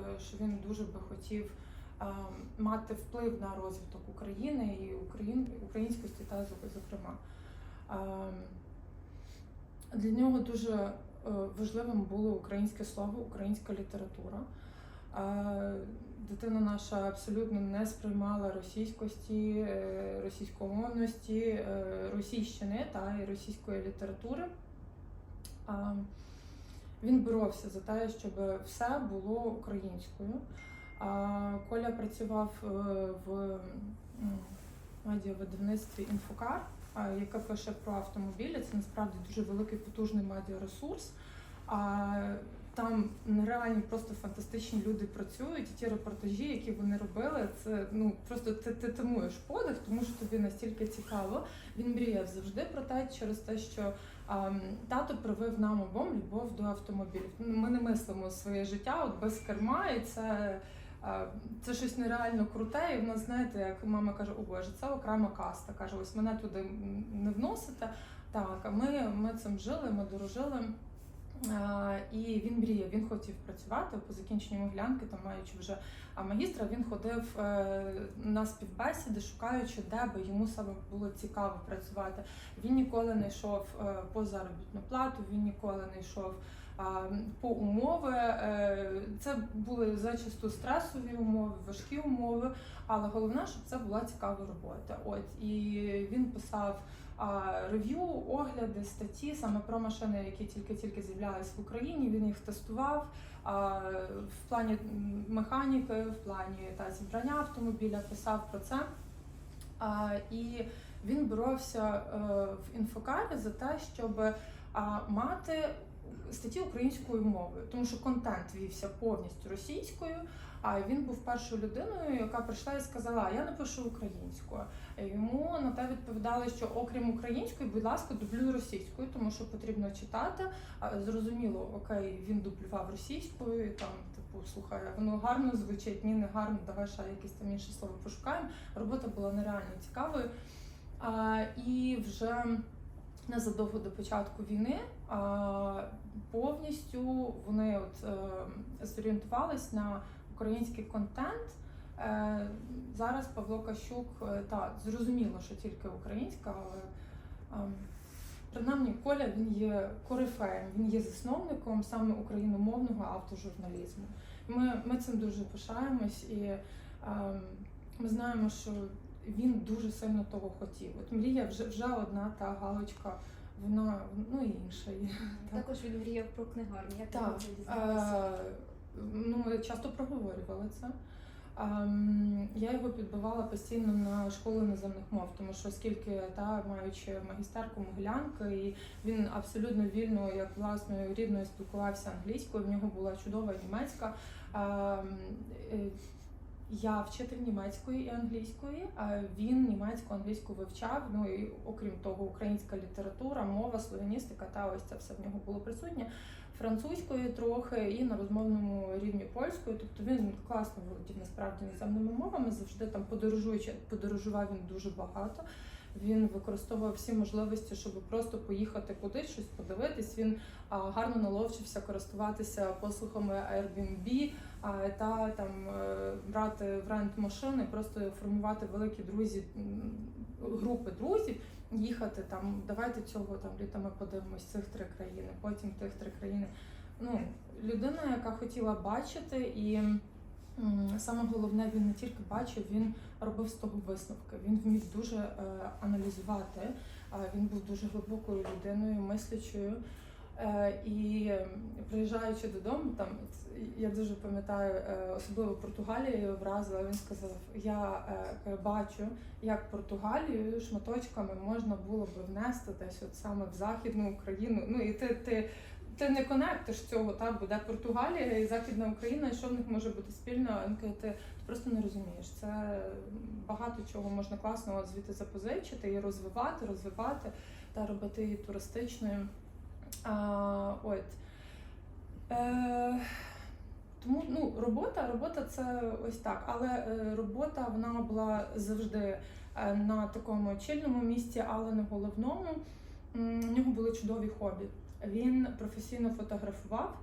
е, що він дуже би хотів е, мати вплив на розвиток України і Україн, українськості та зокрема. Е, Для нього дуже важливим було українське слово, українська література. Дитина наша абсолютно не сприймала російськості, російськомовності, російщини та і російської літератури. Він боровся за те, щоб все було українською. Коля працював е, в медіавидавництві Інфокар, яке пише про автомобілі. Це насправді дуже великий потужний медіаресурс. Там нереальні просто фантастичні люди працюють. І ті репортажі, які вони робили, це ну просто ти, ти тамуєш подих, тому що тобі настільки цікаво. Він мріяв завжди про те, через те, що а, тато привив нам обом любов до автомобілів. Ну, Ми не мислимо своє життя от без керма, і це. Це щось нереально круте, і в нас, знаєте, як мама каже, о Боже, це окрема каста. Каже, ось мене туди не вносите. Так, а ми, ми цим жили, ми дорожили. І він мріяв, він хотів працювати по закінченню Могилянки, там маючи вже магістра, він ходив е, на співбесіди, шукаючи, де би йому саме було цікаво працювати. Він ніколи не йшов е, по заробітну плату, він ніколи не йшов по умови. Е, Це були зачасту стресові умови, важкі умови, але головне, щоб це була цікава робота. От і він писав рев'ю, огляди, статті саме про машини, які тільки-тільки з'являлись в Україні. Він їх тестував в плані механіки, в плані та зібрання автомобіля, писав про це. І він боровся е, в інфокарі за те, щоб мати статті українською мовою, тому що контент вівся повністю російською. А він був першою людиною, яка прийшла і сказала: я напишу українською. Йому на те відповідали, що окрім української, будь ласка, дублюй російською, тому що потрібно читати. Зрозуміло, окей, він дублював російською, там, типу, слухай, воно гарно звучить, ні, не гарно, давай ще якесь там інше слово пошукаємо. Робота була нереально цікавою. А, і вже незадовго до початку війни а, повністю вони от е, зорієнтувались на український контент. Е, Зараз Павло Кащук е, та зрозуміло, що тільки українська, але ем, принаймні Коля він є корифеєм, він є засновником саме україномовного автожурналізму. Ми, ми цим дуже пишаємось і ем, ми знаємо, що він дуже сильно того хотів. От мрія вже вже одна та галочка, вона ну і інша є. Так. Також він мріяв про книгарню. Як Так, це? Е, ну, ми часто проговорювали це. Ем, Я його підбивала постійно на школу іноземних мов, тому що оскільки та маючи магістерку Могилянки, і він абсолютно вільно, як власною рідною, спілкувався англійською. В нього була чудова німецька. Я вчитель німецької і англійської, а він німецьку англійську вивчав. Ну і окрім того, українська література, мова, слов'яністика та ось це все в нього було присутнє. Французької трохи і на розмовному рівні польською. Тобто він класно володів насправді іноземними мовами. Завжди там подорожуючи, подорожував він дуже багато. Він використовував всі можливості, щоб просто поїхати кудись, щось подивитись. Він гарно наловчився користуватися послугами Airbnb та там е, брати в рент машини, просто формувати великі друзі, групи друзів, їхати там. Давайте цього там літа ми подивимось цих три країни, потім тих три країни. Ну, людина, яка хотіла бачити, і саме головне, він не тільки бачив, він робив з того висновки. Він вмів дуже е, аналізувати. Він був дуже глибокою людиною, мислячою. Е, І приїжджаючи додому, там я дуже пам'ятаю, е, особливо Португалія його вразила. Він сказав: Я бачу, як Португалію шматочками можна було би внести десь от саме в Західну Україну. Ну і ти, ти, ти не конектиш цього, та буде Португалія і Західна Україна, і що в них може бути спільно. Ти, просто не розумієш. Це багато чого можна класного звідти запозичити і розвивати, розвивати та робити її туристичною. А, от. Е, тому ну, робота, робота це ось так. Але е, робота вона була завжди е, на такому чільному місці, але не головному. У нього були чудові хобі. Він професійно фотографував.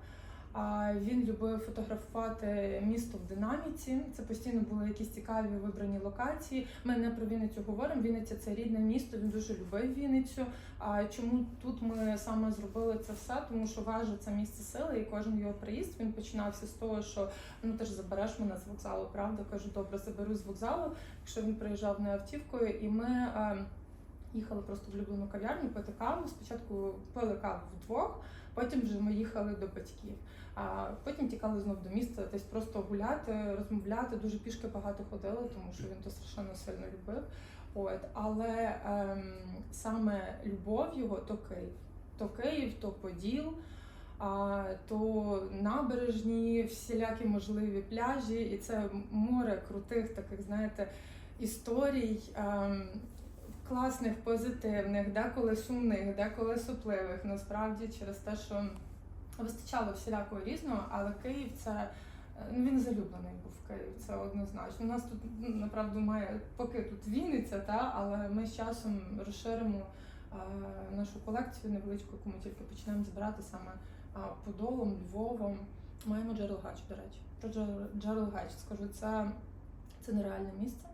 Він любив фотографувати місто в динаміці. Це постійно були якісь цікаві вибрані локації. Ми не про Вінницю говоримо. Вінниця це рідне місто. Він дуже любив Вінницю. А чому тут ми саме зробили це все? Тому що важа це місце сили, і кожен його приїзд він починався з того, що ну ти ж забереш мене з вокзалу, правда? Кажу, добре, заберу з вокзалу. Якщо він приїжджав не автівкою, і ми. Їхали просто в улюблену кав'ярню пити каву. Спочатку пили каву вдвох, потім вже ми їхали до батьків. А потім тікали знов до міста, десь просто гуляти, розмовляти. Дуже пішки багато ходили, тому що він то страшенно сильно любив. От, але ем, саме любов його то Київ. То Київ, то Поділ, а, то набережні, всілякі можливі пляжі, і це море крутих таких, знаєте, історій. Ем, Класних, позитивних, деколи сумних, деколи супливих. Насправді через те, що вистачало всілякого різного, але Київ це е, ну він залюблений був Київ, це однозначно. У нас тут ну, направду має поки тут Вінниця, та але ми з часом розширимо е, нашу колекцію невеличку, яку ми тільки почнемо збирати саме е, Подолом, Львовом. Маємо Джерелгач, до речі. Про Джер- Джерелгач скажу, це, це нереальне місце.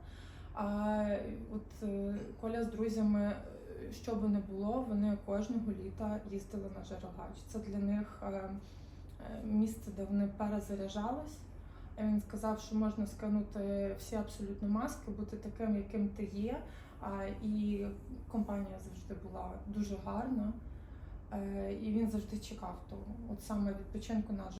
А от е, Коля з друзями, е, що би не було, вони кожного літа їздили на Джерелгач. Це для них е, місце, де вони перезаряджались. Він сказав, що можна скинути всі абсолютно маски, бути таким, яким ти є. І компанія завжди була дуже гарна. І він завжди чекав того. От саме відпочинку на